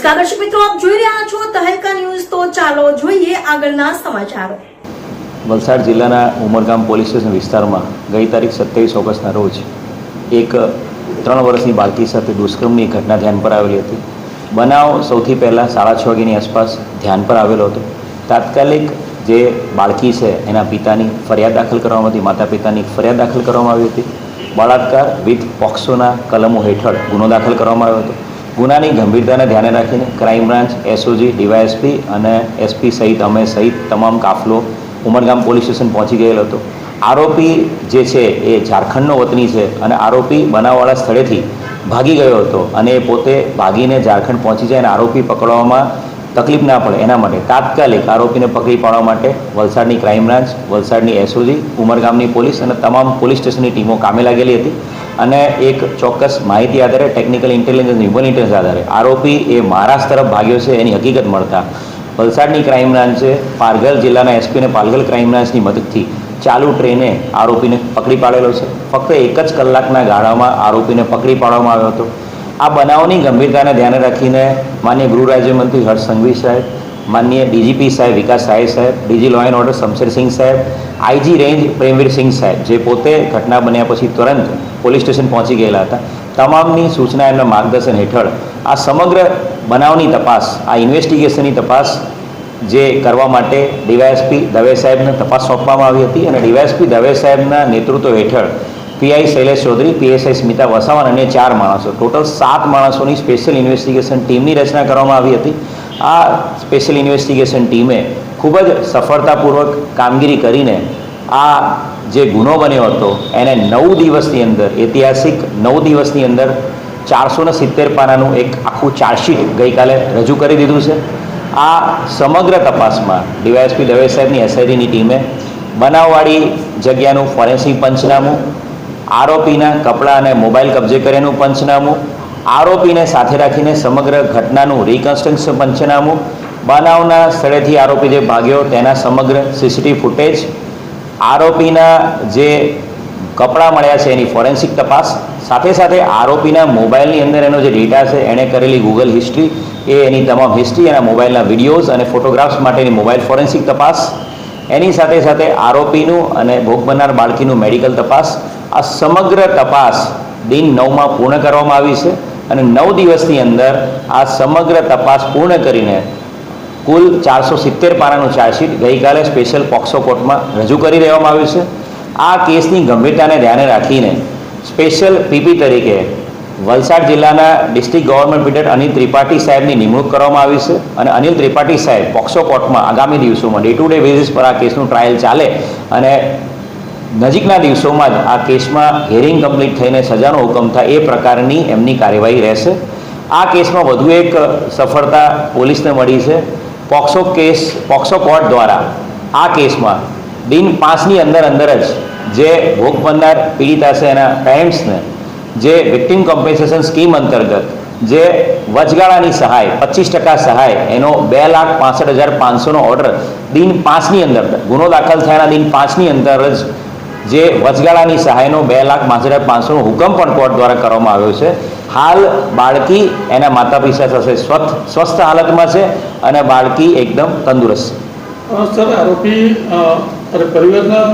નમસ્કાર દર્શક મિત્રો, આપ જોઈ રહ્યા છો તહેલકા ન્યૂઝ. તો ચાલો જોઈએ આગળના સમાચારો. વલસાડ જિલ્લાના ઉમરગામ પોલીસ સ્ટેશન વિસ્તારમાં ગઈ તારીખ સત્યાવીસ ઓગસ્ટના રોજ એક ત્રણ વર્ષની બાળકી સાથે દુષ્કર્મની ઘટના ધ્યાન પર આવેલી હતી. બનાવ સૌથી પહેલાં સાડા છ વાગ્યાની આસપાસ ધ્યાન પર આવેલો હતો. તાત્કાલિક જે બાળકી છે, એના પિતાની ફરિયાદ દાખલ કરવામાં હતી. માતા પિતાની ફરિયાદ દાખલ કરવામાં આવી હતી. બળાત્કાર વિથ પોક્સોના કલમો હેઠળ ગુનો દાખલ કરવામાં આવ્યો હતો. ગુનાની ગંભીરતાને ધ્યાને રાખીને ક્રાઇમ બ્રાન્ચ એસઓજી ડીવાયએસપી અને એસપી સહિત અમે સહિત તમામ કાફલો ઉમરગામ પોલીસ સ્ટેશન પહોંચી ગયેલો હતો. આરોપી જે છે એ ઝારખંડનો વતની છે અને આરોપી બનાવવાળા સ્થળેથી ભાગી ગયો હતો અને એ પોતે ભાગીને ઝારખંડ પહોંચી જાય અને આરોપી પકડવામાં તકલીફ ના પડે એના માટે. તાત્કાલિક આરોપીને પકડી પાડવા માટે વલસાડની ક્રાઇમ બ્રાન્ચ વલસાડની એસઓજી ઉમરગામની પોલીસ અને તમામ પોલીસ સ્ટેશનની ટીમો કામે લાગેલી હતી. અને એક ચોક્કસ માહિતી આધારે ટેકનિકલ ઇન્ટેલિજન્સ હ્યુમન ઇન્ટેલિજન્સ આધારે. આરોપી એ મહારાષ્ટ્ર તરફ ભાગ્યો છે, એની હકીકત મળતા. વલસાડની ક્રાઇમ બ્રાન્ચે પારગલ જિલ્લાના એસપી અને પાલગલ ક્રાઇમ બ્રાન્ચની મદદથી ચાલુ ટ્રેને આરોપીને પકડી પાડેલો છે. ફક્ત એક જ કલાકના ગાળામાં આરોપીને પકડી પાડવામાં આવ્યો હતો. આ બનાવની ગંભીરતાને ધ્યાને રાખીને માન્ય ગૃહ રાજ્યમંત્રી હર્ષ સંઘવી સાહેબ માનનીય ડીજીપી સાહેબ વિકાસ સાહેબ સાહેબ DG law and order Shamshersingh સાહેબ આઈજી રેન્જ પ્રેમવીર સિંહ સાહેબ જે પોતે ઘટના બન્યા પછી તુરંત પોલીસ સ્ટેશન પહોંચી ગયેલા હતા. તમામની સૂચના એમના માર્ગદર્શન હેઠળ આ સમગ્ર બનાવની તપાસ, આ ઇન્વેસ્ટિગેશનની તપાસ જે કરવા માટે ડીવાયએસપી દવે સાહેબને તપાસ સોંપવામાં આવી હતી અને ડીવાયએસપી દવે સાહેબના નેતૃત્વ હેઠળ પીઆઈ શૈલેષ ચૌધરી, પીએસઆઈ સ્મિતા વસાવન અને ચાર માણસો, ટોટલ સાત માણસોની સ્પેશિયલ ઇન્વેસ્ટિગેશન ટીમની રચના કરવામાં આવી હતી. આ સ્પેશિયલ ઇન્વેસ્ટિગેશન ટીમે ખૂબ જ સફળતાપૂર્વક કામગીરી કરીને આ જે ગુનો બન્યો હતો, એને નવ દિવસની અંદર, ઐતિહાસિક નવ દિવસની અંદર ચારસો ને સિત્તેર પાનાનું એક આખું ચાર્જશીટ ગઈકાલે રજૂ કરી દીધું છે. આ સમગ્ર તપાસમાં ડીવાયએસપી દવે સાહેબની એસઆઈટીની ટીમે બનાવવાળી જગ્યાનું ફોરેન્સિક પંચનામું, આરોપીના કપડાં અને મોબાઈલ કબજે કર્યાનું પંચનામું આરોપીને સાથે રાખીને સમગ્ર ઘટનાનું રિકન્સ્ટ્રક્શન પંચનામું. બનાવના સ્થળેથી આરોપી જે ભાગ્યો તેના સમગ્ર સીસીટીવી ફૂટેજ આરોપીના જે કપડાં મળ્યા છે એની ફોરેન્સિક તપાસ. સાથે સાથે આરોપીના મોબાઈલની અંદર એનો જે ડેટા છે એણે કરેલી ગૂગલ હિસ્ટ્રી એ એની તમામ હિસ્ટ્રી એના મોબાઈલના વિડીયોઝ અને ફોટોગ્રાફ્સ માટેની મોબાઈલ ફોરેન્સિક તપાસ. એની સાથે સાથે આરોપીનું અને ભોગ બનનાર બાળકીનું મેડિકલ તપાસ. આ સમગ્ર તપાસ દિન નવમાં પૂર્ણ કરવામાં આવી છે. અને નવ દિવસની અંદર આ સમગ્ર તપાસ પૂર્ણ કરીને કુલ ચારસો સિત્તેર પાનાનું ચાર્જશીટ ગઈકાલે સ્પેશિયલ પોક્સો કોર્ટમાં રજૂ કરી દેવામાં આવ્યું છે. આ કેસની ગંભીરતાને ધ્યાને રાખીને સ્પેશિયલ પીપી તરીકે વલસાડ જિલ્લાના district government pleader Anil Tripathi સાહેબની નિમણૂક કરવામાં આવી છે અને અનિલ ત્રિપાઠી સાહેબ પોક્સો કોર્ટમાં આગામી દિવસોમાં ડે ટુ ડે બેઝિસ પર આ કેસનું ટ્રાયલ ચાલે અને નજીકના દિવસોમાં જ આ કેસમાં હિયરિંગ કમ્પ્લીટ થઈને સજાનો હુકમ થાય એ પ્રકારની એમની કાર્યવાહી રહેશે. આ કેસમાં વધુ એક સફળતા પોલીસને મળી છે. પોક્સો કેસ, પોક્સો કોર્ટ દ્વારા આ કેસમાં દિન પાંચની અંદર અંદર જ જે ભોગ બનનાર પીડિતા છે એના પેરેન્ટ્સને જે વિક્ટિમ કોમ્પેન્સેશન સ્કીમ અંતર્ગત જે વચગાળાની સહાય, પચીસ ટકા સહાય, એનો બે લાખ પાસઠ હજાર પાંચસોનો ઓર્ડર દિન પાંચની અંદર, ગુનો દાખલ થયાના દિન પાંચની અંદર જ જે વચગાળાની સહાયનો બે લાખ હજાર પાંચસોનો હુકમ પણ કોર્ટ દ્વારા કરવામાં આવ્યો છે. હાલ બાળકી એના માતા પિતા સાથે સ્વસ્થ સ્વસ્થ હાલતમાં છે અને બાળકી એકદમ તંદુરસ્ત છે. સર આરોપી પરિવારના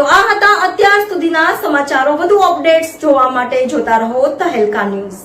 તો આ હતા અત્યાર સુધીના સમાચારો. વધુ અપડેટ્સ જોવા માટે જોતા રહો તહેલકા ન્યૂઝ.